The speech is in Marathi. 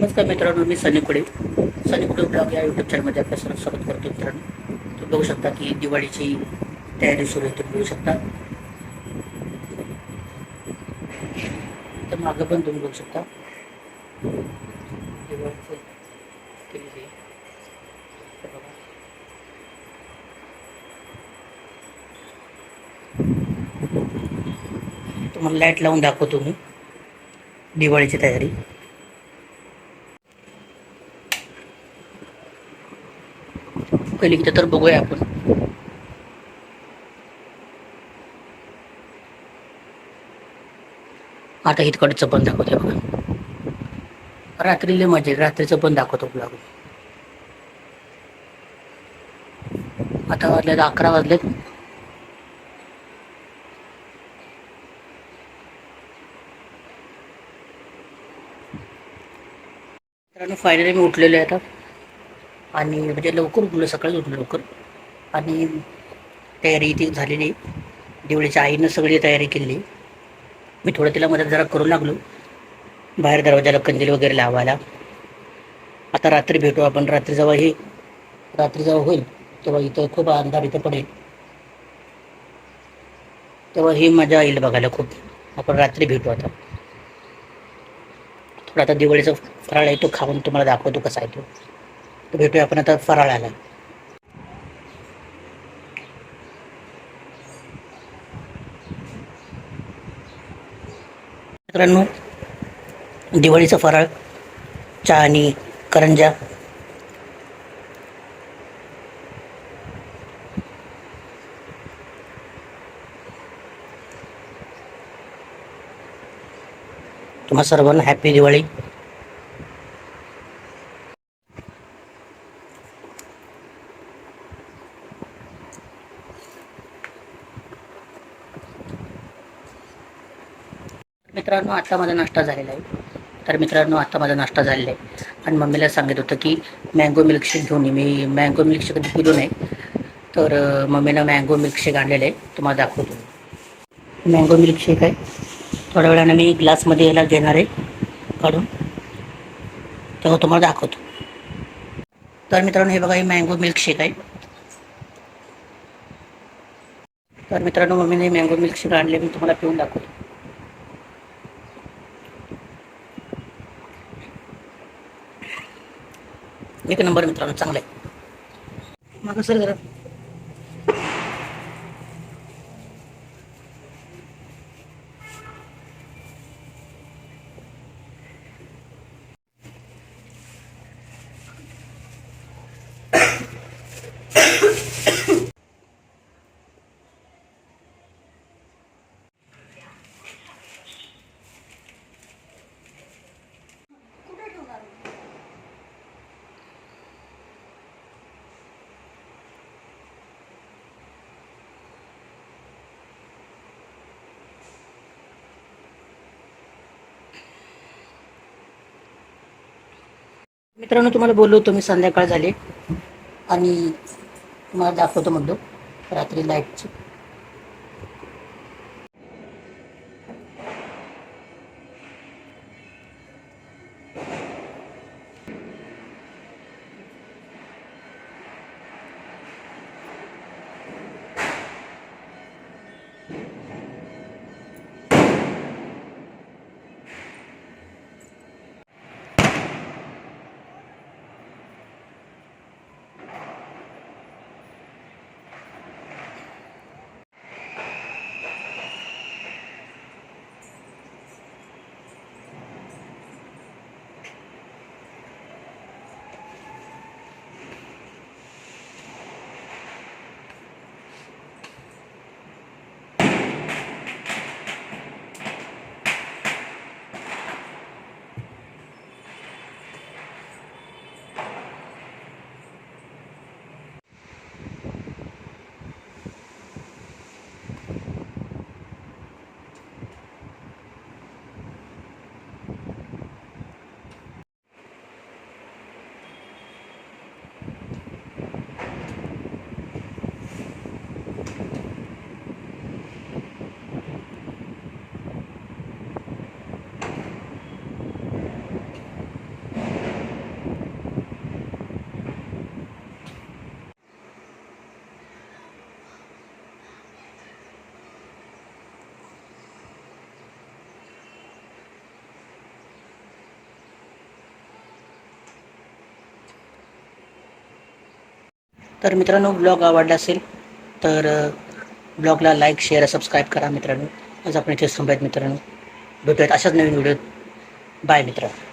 नमस्कार मित्रांनो मी सनी कुडे. सनी कुडे ब्लॉग या यूट्यूब चॅनलमध्ये आपल्या सर्व स्वागत करतो मित्रांनो. तुम्ही बघू शकता की दिवाळीची तयारी सुरू आहे तुम्ही बघू शकता. तर मागं पण तुम्ही बघू शकता. दिवाळीचं केलेली तुम्हाला लाइट लावून दाखवतो मी. दिवाळीची तयारी. पहिली गीतं तर बघूया आपण. आता इथकडचं पण दाखवते बघा. रात्रीले मजा रात्रीचं पण दाखवतो ब्लॉग आता वाजलेत अकरा वाजलेत. मित्रांनो फायनली मी उठलेले आता. आणि म्हणजे लवकर उठलो सकाळी उठलो लवकर. आणि तयारी ती झालेली. दिवाळीच्या आईनं सगळी तयारी केली. मी थोडं तिला मदत जरा करू लागलो. बाहेर दरवाजाला कंदील वगैरे लावायला. आता रात्री भेटू आपण. रात्री जेव्हा हे रात्री जेव्हा होईल तेव्हा इथं खूप अंधार इथं पडेल. तेव्हा ही मजा येईल बघायला खूप. आपण रात्री भेटू आता. थोडा आता दिवाळीचा फराळ आहे तो खाऊन तुम्हाला दाखवतो कसा आहे तो. तर भेटूया आपण आता फराळाला. मित्रांनो दिवाळीचा फराळ चहा आणि करंजा. तुम्हा सर्वांना हॅपी दिवाळी. मित्रांनो आता माझा नाश्ता झालेला आहे. तर मित्रांनो आत्ता माझा नाश्ता झालेला आहे. आणि मम्मीला सांगित होतं की मँगो मिल्कशेक घेऊन ये. मी मँगो मिल्कशेक कधी पिलो नाही. तर मम्मीनं मँगो मिल्कशेक आणलेलं आहे. तुम्हाला दाखवतो. मँगो मिल्कशेक आहे. थोड्या वेळानं मी ग्लासमध्ये याला घेणार आहे. काढून. तेव्हा तुम्हाला दाखवतो. तर मित्रांनो हे बघा हे मँगो मिल्कशेक आहे. तर मित्रांनो मम्मीने मँगो मिल्कशेक आणले. मी तुम्हाला पिऊन दाखवतो. एक नंबर मित्रांनो चांगलं आहे. मग सर जरा. मित्रांनो तुम्हाला बोललो होतो मी संध्याकाळ झाली. आणि तुम्हाला दाखवतो म्हणलो रात्री लाईटची. तर मित्रांनो ब्लॉग आवडला असेल तर ब्लॉगला लाईक शेअर सबस्क्राईब करा मित्रांनो. आज आपण इथे थांबूयात मित्रांनो. भेटूयात अशाच नवीन व्हिडिओ बाय मित्रांनो.